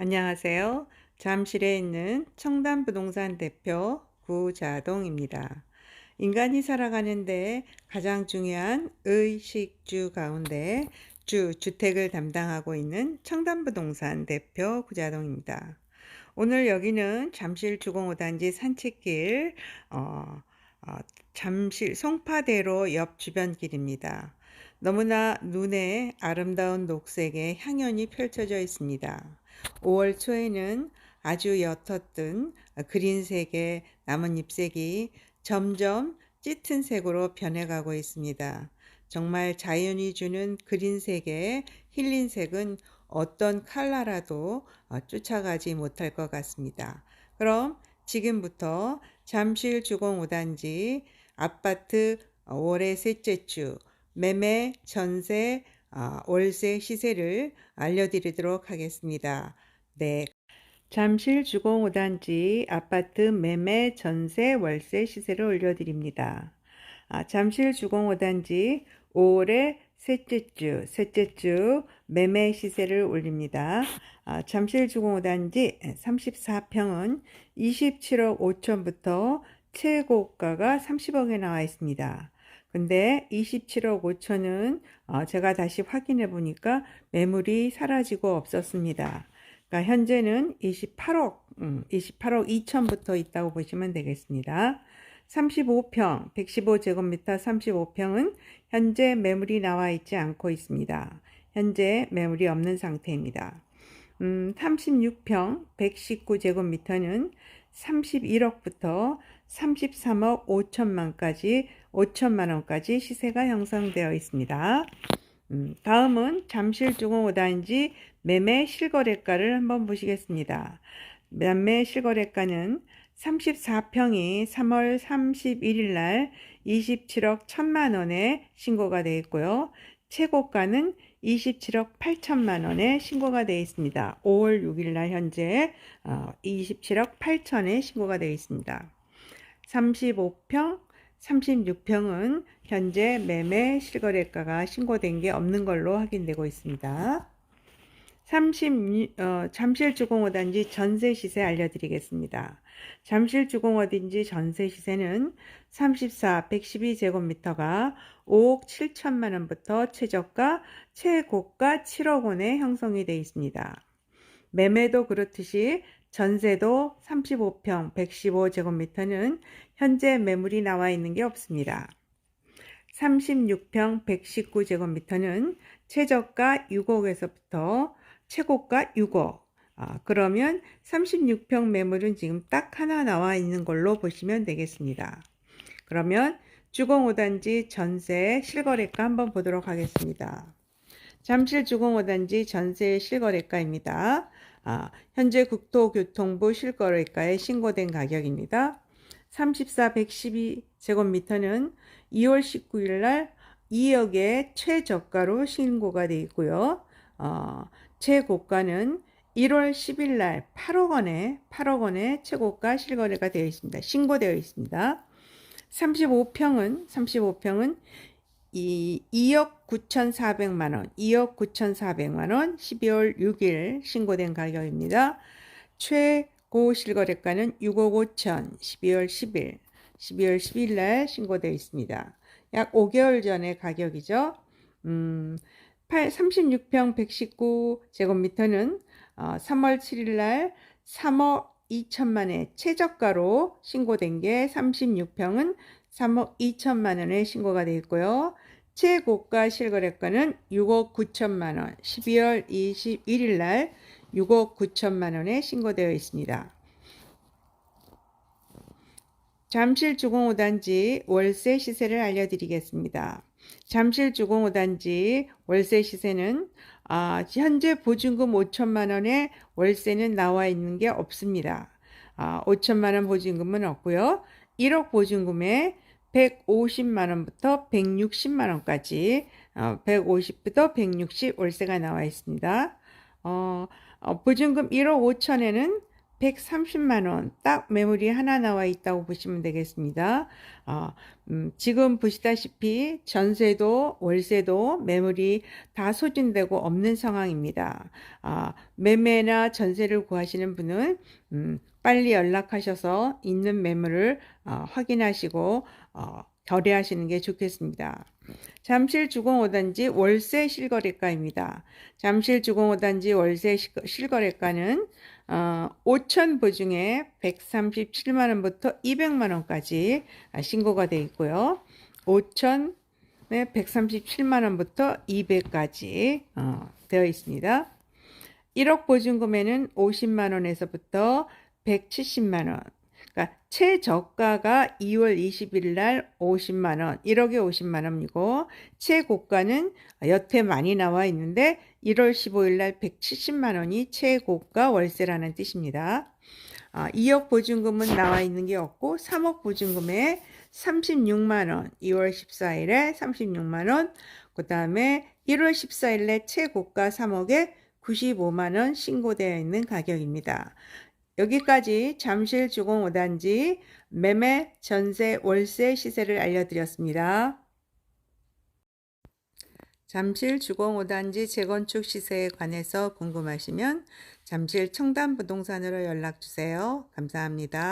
안녕하세요. 잠실에 있는 청담부동산 대표 구자동입니다. 인간이 살아가는데 가장 중요한 의식주 가운데 주, 주택을 담당하고 있는 청담부동산 대표 구자동입니다. 오늘 여기는 잠실 주공 5단지 산책길, 어, 어, 잠실 송파대로 옆 주변길입니다. 너무나 눈에 아름다운 녹색의 향연이 펼쳐져 있습니다. 5월 초에는 아주 옅었던 그린색의 나뭇잎색이 점점 짙은 색으로 변해가고 있습니다. 정말 자연이 주는 그린색의 힐린색은 어떤 컬러라도 어, 쫓아가지 못할 것 같습니다. 그럼 지금부터 잠실 주공 5단지 아파트 어, 월의 셋째 주 매매 전세 아, 월세 시세를 알려드리도록 하겠습니다. 네. 잠실 주공 5단지 아파트 매매 전세 월세 시세를 올려드립니다. 아, 잠실 주공 5단지 5월의 셋째 주, 셋째 주 매매 시세를 올립니다. 아, 잠실 주공 5단지 34평은 27억 5천부터 최고가가 30억에 나와 있습니다. 근데 27억 5천은 어, 제가 다시 확인해 보니까 매물이 사라지고 없었습니다. 그러니까 현재는 28억, 음, 28억 2천부터 있다고 보시면 되겠습니다. 35평, 115제곱미터 35평은 현재 매물이 나와 있지 않고 있습니다. 현재 매물이 없는 상태입니다. 음, 36평, 119제곱미터는 31억부터 33억 5천만까지 5천만 원까지 시세가 형성되어 있습니다. 음, 다음은 잠실 주공 5단지 매매 실거래가를 한번 보시겠습니다. 매매 실거래가는 34평이 3월 31일 날 27억 1천만 원에 신고가 되어 있고요. 최고가는 27억 8천만 원에 신고가 되어 있습니다. 5월 6일 날 현재 27억 어, 8천에 신고가 되어 있습니다. 35평, 36평은 현재 매매 실거래가가 신고된 게 없는 걸로 확인되고 있습니다. 30, 어, 잠실 주공호단지 전세 시세 알려드리겠습니다. 잠실 주공호단지 전세 시세는 34, 112제곱미터가 5억 7천만 원부터 최저가, 최고가 7억 원에 형성이 되어 있습니다. 매매도 그렇듯이 전세도 35평 115제곱미터는 현재 매물이 나와 있는 게 없습니다. 36평 119제곱미터는 최저가 6억에서부터 최고가 6억. 아, 그러면 36평 매물은 지금 딱 하나 나와 있는 걸로 보시면 되겠습니다. 그러면 주공 5단지 전세 실거래가 한번 보도록 하겠습니다. 잠실 주공 5단지 전세 실거래가입니다. 아, 현재 국토교통부 실거래가에 신고된 가격입니다. 34 112 제곱미터는 2월 19일 날 2억의 최저가로 신고가 되어 있고요. 어, 최고가는 1월 10일 날 8억 원에 8억 원에 최고가 실거래가 되어 있습니다. 신고되어 있습니다. 35평은 35평은 이 2억 9,400만 원, 2억 9,400만 원 12월 6일 신고된 가격입니다. 최고 실거래가는 6억 5천 12월 10일, 12월 10일 날 신고되어 있습니다. 약 5개월 전의 가격이죠. 음, 8, 36평 119제곱미터는 어, 3월 7일 날 3억 2천만의 최저가로 신고된 게 36평은 3억 2천만 원에 신고가 되어 있고요. 최고가 실거래가는 6억 9천만 원, 12월 21일 날 6억 9천만 원에 신고되어 있습니다. 잠실 주공 5단지 월세 시세를 알려드리겠습니다. 잠실 주공 5단지 월세 시세는 아, 현재 보증금 5천만 원에 월세는 나와 있는 게 없습니다. 아, 5천만 원 보증금은 없고요. 1억 보증금에 150만 원부터 160만 원까지 어, 150부터 160 월세가 나와 있습니다. 어, 어, 보증금 1억 5천에는 130만 원, 딱 매물이 하나 나와 있다고 보시면 되겠습니다. 어, 음, 지금 보시다시피 전세도 월세도 매물이 다 소진되고 없는 상황입니다. 아, 매매나 전세를 구하시는 분은 음, 빨리 연락하셔서 있는 매물을 어, 확인하시고 어, 거래하시는 게 좋겠습니다. 잠실 주공 5단지 월세 실거래가입니다. 잠실 주공 5단지 월세 시- 실거래가는 어, 5천 보증에 137만 원부터 200만 원까지 아, 신고가 되어 있고요. 5천에 137만 원부터 200까지 어, 되어 있습니다. 1억 보증금에는 50만 원에서부터 170만 원. 그러니까 최저가가 2월 20일 날 50만 원, 1억에 50만 원이고 최고가는 여태 많이 나와 있는데 1월 15일 날 170만 원이 최고가 월세라는 뜻입니다. 아, 2억 보증금은 나와 있는 게 없고 3억 보증금에 36만 원, 2월 14일에 36만 원, 그 다음에 1월 14일에 최고가 3억에 95만 원 신고되어 있는 가격입니다. 여기까지 잠실 주공 5단지 매매, 전세, 월세 시세를 알려드렸습니다. 잠실 주공 5단지 재건축 시세에 관해서 궁금하시면 잠실 청담 부동산으로 연락 주세요. 감사합니다.